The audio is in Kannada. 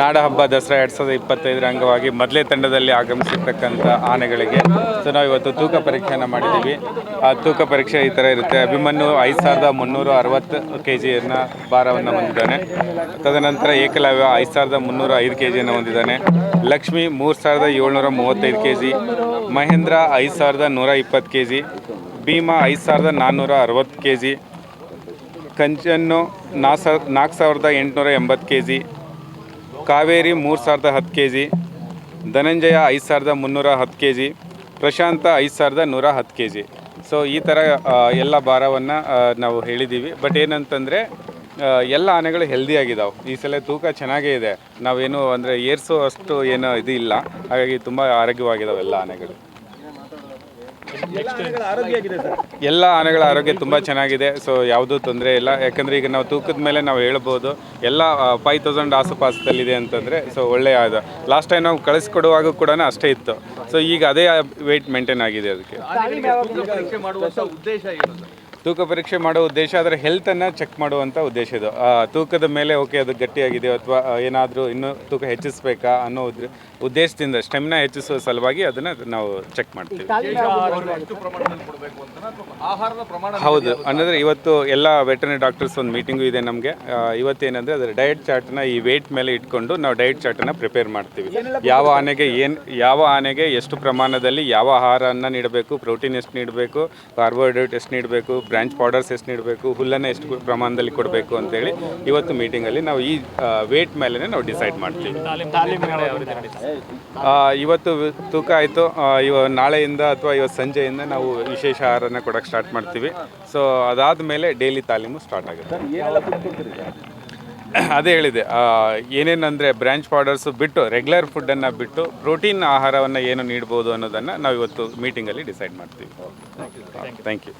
ನಾಡ ಹಬ್ಬ ದಸರಾ ಎರಡು ಸಾವಿರದ ಇಪ್ಪತ್ತೈದರ ಅಂಗವಾಗಿ ಮೊದಲೇ ತಂಡದಲ್ಲಿ ಆಗಮಿಸಿರ್ತಕ್ಕಂಥ ಆನೆಗಳಿಗೆ ಸೊ ನಾವು ಇವತ್ತು ತೂಕ ಪರೀಕ್ಷೆಯನ್ನು ಮಾಡಿದ್ದೀವಿ. ಆ ತೂಕ ಪರೀಕ್ಷೆ ಈ ಥರ ಇರುತ್ತೆ. ಅಭಿಮನ್ಯು ಐದು ಸಾವಿರದ ಮುನ್ನೂರ ಅರವತ್ತು ಕೆ ಜಿಯನ್ನು ಭಾರವನ್ನು ಹೊಂದಿದ್ದಾನೆ. ತದನಂತರ ಏಕಲವ್ಯ ಐದು ಸಾವಿರದ ಮುನ್ನೂರ ಐದು ಕೆ ಜಿಯನ್ನು ಹೊಂದಿದ್ದಾನೆ. ಲಕ್ಷ್ಮಿ ಮೂರು ಸಾವಿರದ ಏಳ್ನೂರ ಮೂವತ್ತೈದು ಕೆ ಜಿ ಮಹೇಂದ್ರ ಐದು ಸಾವಿರದ ನೂರ ಇಪ್ಪತ್ತು ಕೆ ಜಿ ಭೀಮಾ ಐದು ಸಾವಿರದ ನಾನ್ನೂರ ಅರವತ್ತು ಕೆ ಜಿ ಕಂಚನ್ನು ನಾ ಸಾವಿರ ನಾಲ್ಕು ಸಾವಿರದ ಎಂಟುನೂರ ಎಂಬತ್ತು ಕೆ ಜಿ ಕಾವೇರಿ ಮೂರು ಸಾವಿರದ ಹತ್ತು ಕೆ ಜಿ ಧನಂಜಯ ಐದು ಸಾವಿರದ ಮುನ್ನೂರ ಹತ್ತು ಕೆ ಜಿ ಪ್ರಶಾಂತ ಐದು ಸಾವಿರದ ನೂರ ಹತ್ತು ಕೆ ಜಿ ಸೊ ಈ ಥರ ಎಲ್ಲ ಭಾರವನ್ನು ನಾವು ಹೇಳಿದ್ದೀವಿ ಬಟ್ ಏನಂತಂದರೆ ಎಲ್ಲ ಆನೆಗಳು ಹೆಲ್ದಿಯಾಗಿದ್ದಾವೆ ಈ ಸಲ ತೂಕ ಚೆನ್ನಾಗೇ ಇದೆ. ನಾವೇನು ಅಂದರೆ ಏರ್ಸೋ ಅಷ್ಟು ಏನೋ ಇದು ಇಲ್ಲ. ಹಾಗಾಗಿ ತುಂಬ ಆರೋಗ್ಯವಾಗಿದ್ದಾವೆ ಎಲ್ಲ ಆನೆಗಳು. ಎಲ್ಲ ಆನೆಗಳ ಆರೋಗ್ಯ ತುಂಬ ಚೆನ್ನಾಗಿದೆ. ಸೊ ಯಾವುದೂ ತೊಂದರೆ ಇಲ್ಲ. ಯಾಕಂದರೆ ಈಗ ನಾವು ತೂಕದ ಮೇಲೆ ನಾವು ಹೇಳ್ಬೋದು ಎಲ್ಲ ಫೈವ್ ತೌಸಂಡ್ ಆಸುಪಾಸದಲ್ಲಿದೆ ಅಂತಂದರೆ ಸೊ ಒಳ್ಳೆಯ ಅದು ಲಾಸ್ಟ್ ಟೈಮ್ ನಾವು ಕಳಿಸ್ಕೊಡುವಾಗ ಕೂಡ ಅಷ್ಟೇ ಇತ್ತು. ಸೊ ಈಗ ಅದೇ ವೆಯ್ಟ್ ಮೇಂಟೈನ್ ಆಗಿದೆ ಅದಕ್ಕೆ. ತೂಕ ಪರೀಕ್ಷೆ ಮಾಡೋ ಉದ್ದೇಶ ಅದರ ಹೆಲ್ತನ್ನು ಚೆಕ್ ಮಾಡುವಂಥ ಉದ್ದೇಶ ಇದು. ಆ, ತೂಕದ ಮೇಲೆ ಓಕೆ ಅದು ಗಟ್ಟಿಯಾಗಿದೆ ಅಥವಾ ಏನಾದರೂ ಇನ್ನೂ ತೂಕ ಹೆಚ್ಚಿಸ್ಬೇಕಾ ಅನ್ನೋ ಉದ್ದೇಶದಿಂದ ಸ್ಟೆಮಿನ ಹೆಚ್ಚಿಸುವ ಸಲುವಾಗಿ ಅದನ್ನು ನಾವು ಚೆಕ್ ಮಾಡ್ತೀವಿ. ಅವ್ರು ಎಷ್ಟು ಪ್ರಮಾಣದಲ್ಲಿ ಕೊಡಬೇಕು ಅಂತ ಅಥವಾ ಆಹಾರದ ಪ್ರಮಾಣ ಹೌದು. ಅಂದರೆ ಇವತ್ತು ಎಲ್ಲ ವೆಟರ್ನರಿ ಡಾಕ್ಟರ್ಸ್ ಒಂದು ಮೀಟಿಂಗು ಇದೆ ನಮಗೆ. ಇವತ್ತೇನಂದರೆ ಅದರ ಡಯಟ್ ಚಾರ್ಟ್ನ ಈ ವೇಟ್ ಮೇಲೆ ಇಟ್ಕೊಂಡು ನಾವು ಡಯಟ್ ಚಾರ್ಟನ್ನು ಪ್ರಿಪೇರ್ ಮಾಡ್ತೀವಿ. ಯಾವ ಆನೆಗೆ ಏನು ಯಾವ ಆನೆಗೆ ಎಷ್ಟು ಪ್ರಮಾಣದಲ್ಲಿ ಯಾವ ಆಹಾರವನ್ನು ನೀಡಬೇಕು ಪ್ರೋಟೀನ್ ಎಷ್ಟು ನೀಡಬೇಕು ಕಾರ್ಬೋಹೈಡ್ರೇಟ್ ಎಷ್ಟು ನೀಡಬೇಕು ಬ್ರಾಂಚ್ ಪೌಡರ್ಸ್ ಎಷ್ಟು ನೀಡಬೇಕು, ಹುಲ್ಲನ್ನು ಎಷ್ಟು ಪ್ರಮಾಣದಲ್ಲಿ ಕೊಡಬೇಕು ಅಂತೇಳಿ ಇವತ್ತು ಮೀಟಿಂಗಲ್ಲಿ ನಾವು ಈ ವೇಟ್ ಮೇಲೆ ನಾವು ಡಿಸೈಡ್ ಮಾಡ್ತೀವಿ. ಇವತ್ತು ತೂಕ ಆಯಿತು. ಇವ ನಾಳೆಯಿಂದ ಅಥವಾ ಇವತ್ತು ಸಂಜೆಯಿಂದ ನಾವು ವಿಶೇಷ ಆಹಾರನ ಕೊಡೋಕ್ಕೆ ಸ್ಟಾರ್ಟ್ ಮಾಡ್ತೀವಿ. ಸೊ ಅದಾದ ಮೇಲೆ ಡೈಲಿ ತಾಲೀಮು ಸ್ಟಾರ್ಟ್ ಆಗುತ್ತೆ. ಅದೇ ಹೇಳಿದೆ ಆ, ಏನೇನಂದರೆ ಬ್ರಾಂಚ್ ಪೌಡರ್ಸು ಬಿಟ್ಟು ರೆಗ್ಯುಲರ್ ಫುಡ್ಡನ್ನು ಬಿಟ್ಟು ಪ್ರೋಟೀನ್ ಆಹಾರವನ್ನು ಏನು ನೀಡ್ಬೋದು ಅನ್ನೋದನ್ನು ನಾವು ಇವತ್ತು ಮೀಟಿಂಗಲ್ಲಿ ಡಿಸೈಡ್ ಮಾಡ್ತೀವಿ. Thank you